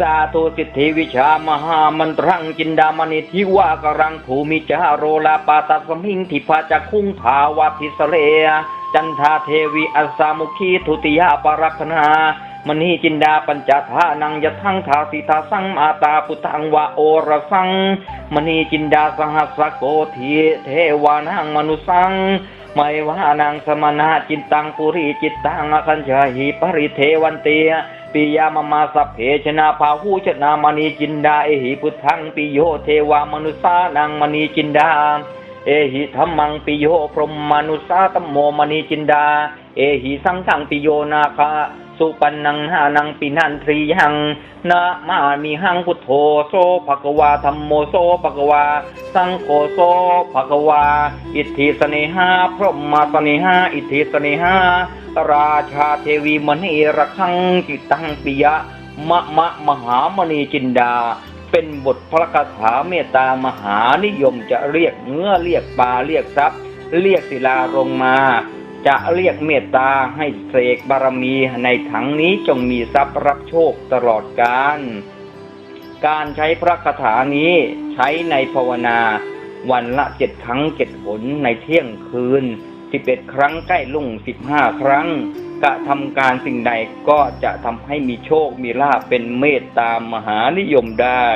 สาธุสิทธิวิชามหามันตรังจินดามณิทิวากรังภูมิจาโรลาปาตัสมิงทิพาจักคุงทาวาทิสเล จันทาเทวีอัสสามุขีทุติยาปรักนามณีจินดาปัญจทานังยทังทาสิทาสังมาตาพุทังวะโอรสังมณีจินดาสหัสโกทีเทวานังมนุสังไมวานังสมณะจินตังปุริจิตตังอคัญชาหิปริเทวันเตียปิยามมาสัพเพชนะพาหูชนะมณีจินดาเอหิพุทธังปิโยเทวามนุสานังมณีจินดา เอหิธรรมังปิโยพรหมนุสาตมโมมณีจินดา เอหิสังฆังปิโยนาคาสุปันนังหานังปินันทรียังนะมามีหังพุทโธโสภะกวาธรรมโมโสภะกวา สังโฆโสภะกวา อิทธิสเนหาพรหมสเนหาอิทธิสเนหาราชาเทวีมณีระคังจิตังปิยะมะมะมหามณีจินดา เป็นบทพระคาถาเมตตามหานิยมจะเรียกเนื้อเรียกปลาเรียกทรัพย์ เรียกศิลาลงมา จะเรียกเมตตาให้เสกบารมีในถังนี้จงมีทรัพย์รับโชคตลอดกาลการใช้พระคาถานี้ใช้ในภาวนา วันละเจ็ดครั้งเจ็ดหนในเที่ยงคืนสิบเอ็ดครั้งใกล้ลุ่งสิบห้าครั้ง กระทำการสิ่งใดก็จะทำให้มีโชคมีลาภเป็นเมตตามหานิยมได้